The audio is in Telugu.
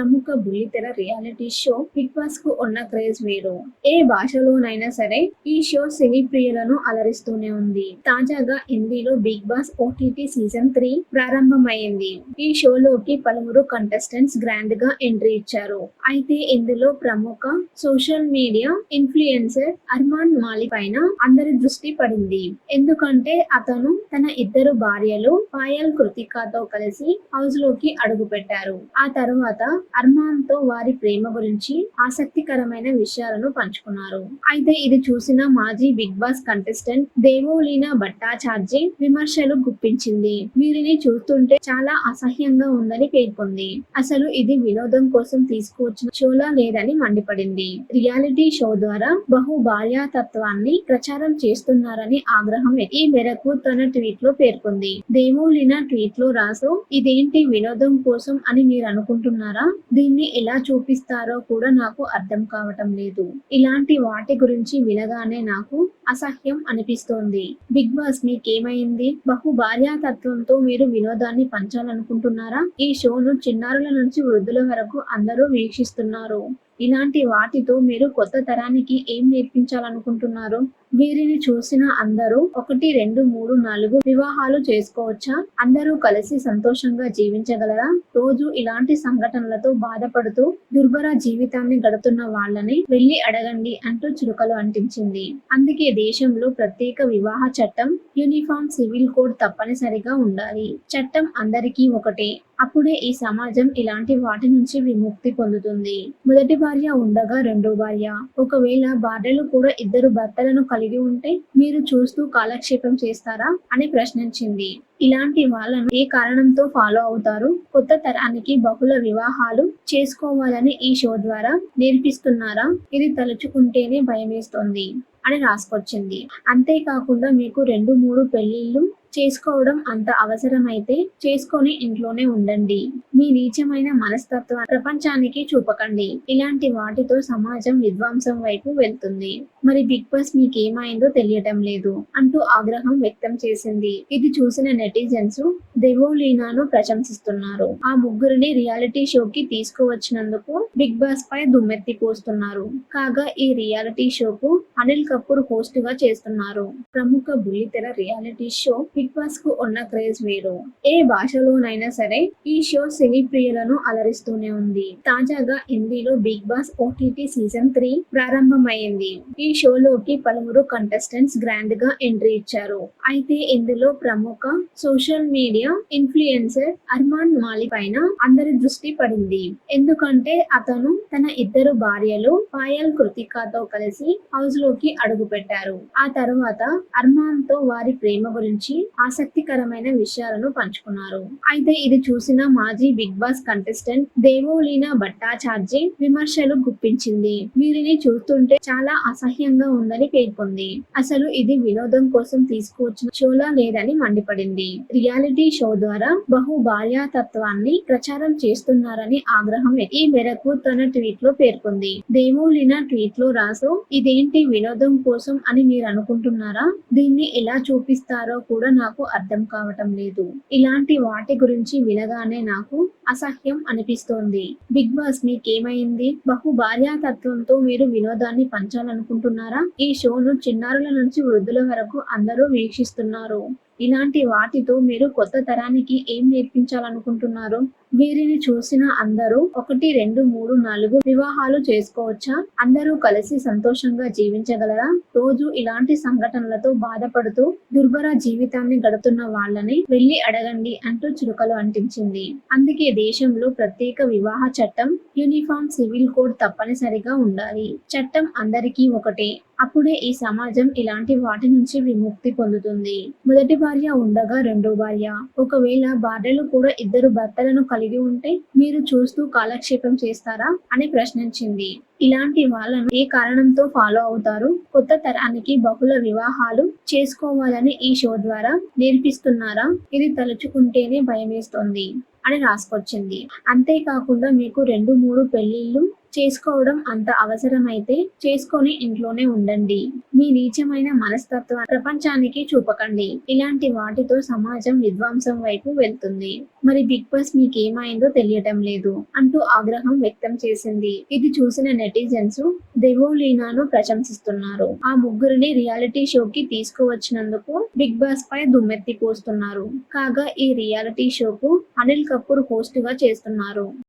from ప్రముఖ బుల్లితెర రియాలిటీ షో బిగ్ బాస్కు ఉన్న క్రేజ్ వేరు. ఏ భాషలోనైనా సరే ఈ షో సినీ ప్రియులను అలరిస్తూనే ఉంది. తాజాగా హిందీలో Bigg Boss OTT season three ప్రారంభమైంది ఈ షోలోకి పలువురు కంటెస్టెంట్స్ గ్రాండ్గా ఎంట్రీ ఇచ్చారు. అయితే ఇందులో ప్రముఖ social media influencer Armaan Malik పైన అందరి దృష్టి పడింది. ఎందుకంటే అతను తన ఇద్దరు భార్యలు పాయల్ కృతికాతో కలిసి హౌస్లోకి అడుగు పెట్టారు ఆ తర్వాత అర్మాన్ అభిమానంతో వారి ప్రేమ గురించి ఆసక్తికరమైన విషయాలను పంచుకున్నారు. అయితే ఇది చూసిన మాజీ Bigg Boss contestant Devoleena Bhattacharjee విమర్శలు గుప్పించింది. వీరిని చూస్తుంటే చాలా అసహ్యంగా ఉందని పేర్కొంది. అసలు ఇది వినోదం కోసం తీసుకువచ్చిన షోలా లేదని మండిపడింది. రియాలిటీ షో ద్వారా బహు భార్యాతత్వాన్ని ప్రచారం చేస్తున్నారని ఆగ్రహం ఈ మేరకు తన ట్వీట్లో పేర్కొంది. దేవోలీనా ట్వీట్లో రాసు ఇదేంటి వినోదం కోసం అని మీరు అనుకుంటున్నారా? దీన్ని ఎలా చూపిస్తారో కూడా నాకు అర్థం కావటం లేదు. ఇలాంటి వాటి గురించి వినగానే నాకు అసహ్యం అనిపిస్తోంది. బిగ్ బాస్ మీకేమైంది? బహు భార్యాతత్వంతో మీరు వినోదాన్ని పంచాలనుకుంటున్నారా? ఈ షోను చిన్నారుల నుంచి వృద్ధుల వరకు అందరూ వీక్షిస్తున్నారు. ఇలాంటి వాటితో మీరు కొత్త తరానికి ఏం నేర్పించాలనుకుంటున్నారు వీరిని చూసిన అందరూ ఒకటి రెండు మూడు నాలుగు వివాహాలు చేసుకోవచ్చా? అందరూ కలిసి సంతోషంగా జీవించగలరా? రోజు ఇలాంటి సంఘటనలతో బాధపడుతూ దుర్భర జీవితాన్ని గడుపుతున్న వాళ్ళని వెళ్ళి అడగండి అంటూ చురుకలు అంటించింది. అందుకే దేశంలో ప్రత్యేక వివాహ చట్టం యూనిఫామ్ సివిల్ కోడ్ తప్పనిసరిగా ఉండాలి. చట్టం అందరికీ ఒకటే. అప్పుడే ఈ సమాజం ఇలాంటి వాటి నుంచి విముక్తి పొందుతుంది. మొదటి భార్య ఉండగా రెండో భార్య. ఒకవేళ భార్యలు కూడా ఇద్దరు భర్తలను కలిగి ఉంటే మీరు చూస్తూ కాలక్షేపం చేస్తారా అని ప్రశ్నించింది. ఇలాంటి వాళ్ళను ఏ కారణంతో ఫాలో అవుతారు? కొత్త తరానికి బహుళ వివాహాలు చేసుకోవాలని ఈ షో ద్వారా నేర్పిస్తున్నారా? ఇది తలుచుకుంటేనే భయమేస్తోంది అని రాసుకొచ్చింది. అంతేకాకుండా మీకు రెండు మూడు పెళ్ళిళ్ళు చేసుకోవడం అంత అవసరమైతే చేసుకొని ఇంట్లోనే ఉండండి. మీ నీచమైన మనస్తత్వం ప్రపంచానికి చూపకండి. ఇలాంటి వాటితో సమాజం విధ్వంసం వైపు వెళ్తుంది. మరి బిగ్ బాస్ మీకేమైందో తెలియటం లేదు అంటూ ఆగ్రహం వ్యక్తం చేసింది. ఇది చూసిన నెటిజన్స్ దెవోలీనాను ప్రశంసిస్తున్నారు. ఆ ముగ్గురిని రియాలిటీ షోకి తీసుకువచ్చినందుకు బిగ్ బాస్ పై దుమ్మెత్తి పోస్తున్నారు. కాగా ఈ రియాలిటీ షోకు అనిల్ కపూర్ హోస్ట్గా చేస్తున్నారు. ప్రముఖ బుల్లితెర రియాలిటీ షో బిగ్ బాస్కు ఉన్న క్రేజ్ వేరు. ఏ భాషలోనైనా సరే ఈ షో సినీ ప్రియులను అలరిస్తూనే ఉంది. తాజాగా హిందీలో Bigg Boss OTT season three ప్రారంభమైంది ఈ షోలోకి పలువురు కంటెస్టెంట్స్ గ్రాండ్గా ఎంట్రీ ఇచ్చారు. అయితే ఇందులో ప్రముఖ social media influencer Armaan Malik పైన అందరి దృష్టి పడింది. ఎందుకంటే అతను తన ఇద్దరు భార్యలు పాయల్ కృతికాతో కలిసి హౌస్లోకి అడుగు పెట్టారు ఆ తర్వాత అర్మాన్తో వారి ప్రేమ గురించి ఆసక్తికరమైన విషయాలను పంచుకున్నారు. అయితే ఇది చూసిన మాజీ Bigg Boss contestant Devoleena Bhattacharjee విమర్శలు గుప్పించింది. వీరిని చూస్తుంటే చాలా అసహ్యంగా ఉందని పేర్కొంది. అసలు ఇది వినోదం కోసం తీసుకువచ్చిన షోలా లేదని మండిపడింది. రియాలిటీ షో ద్వారా బహు భార్యాతత్వాన్ని ప్రచారం చేస్తున్నారని ఆగ్రహం ఈ మేరకు తన ట్వీట్లో పేర్కొంది. దేవోలీనా ట్వీట్లో రాసు ఇదేంటి వినోదం కోసం అని మీరు అనుకుంటున్నారా? దీన్ని ఎలా చూపిస్తారో కూడా నాకు అర్థం కావటం లేదు. ఇలాంటి వాటి గురించి వినగానే నాకు అసహ్యం అనిపిస్తోంది. బిగ్ బాస్ మీకేమైంది? బహు భార్యాతత్వంతో మీరు వినోదాన్ని పంచాలనుకుంటున్నారా? ఈ షోను చిన్నారుల నుంచి వృద్ధుల వరకు అందరూ వీక్షిస్తున్నారు. ఇలాంటి వాటితో మీరు కొత్త తరానికి ఏం నేర్పించాలనుకుంటున్నారు? వీరిని చూసిన అందరూ ఒకటి రెండు మూడు నాలుగు వివాహాలు చేసుకోవచ్చా? అందరూ కలిసి సంతోషంగా జీవించగలరా? రోజు ఇలాంటి సంఘటనలతో బాధపడుతూ దుర్భర జీవితాన్ని గడుపుతున్న వాళ్ళని వెళ్ళి అడగండి అంటూ చురుకలు అంటించింది. అందుకే దేశంలో ప్రత్యేక వివాహ చట్టం యూనిఫామ్ సివిల్ కోడ్ తప్పనిసరిగా ఉండాలి. చట్టం అందరికీ ఒకటే. అప్పుడే ఈ సమాజం ఇలాంటి వాటి నుంచి విముక్తి పొందుతుంది. మొదటి భార్య ఉండగా రెండో భార్య. ఒకవేళ భార్యలు కూడా ఇద్దరు భర్తలను కలిగి ఉంటే మీరు చూస్తూ కాలక్షేపం చేస్తారా అని ప్రశ్నించింది. ఇలాంటి వాళ్ళను ఏ కారణంతో ఫాలో అవుతారు? కొత్త తరానికి బహుళ వివాహాలు చేసుకోవాలని ఈ షో ద్వారా నేర్పిస్తున్నారా? ఇది తలుచుకుంటేనే భయమేస్తోంది అని రాసుకొచ్చింది. అంతేకాకుండా మీకు రెండు మూడు పెళ్ళిళ్ళు చేసుకోవడం అంత అవసరమైతే చేసుకొని ఇంట్లోనే ఉండండి. మీ నీచమైన మనస్తత్వం ప్రపంచానికి చూపకండి. ఇలాంటి వాటితో సమాజం విధ్వంసం వైపు వెళ్తుంది. మరి బిగ్ బాస్ మీకేమైందో తెలియటం లేదు అంటూ ఆగ్రహం వ్యక్తం చేసింది. ఇది చూసిన నెటిజన్స్ దెవోలీనాను ప్రశంసిస్తున్నారు. ఆ ముగ్గురిని రియాలిటీ షోకి తీసుకువచ్చినందుకు బిగ్ బాస్ పై దుమ్మెత్తి పోస్తున్నారు. కాగా ఈ రియాలిటీ షోకు అనిల్ కపూర్ హోస్ట్గా చేస్తున్నారు.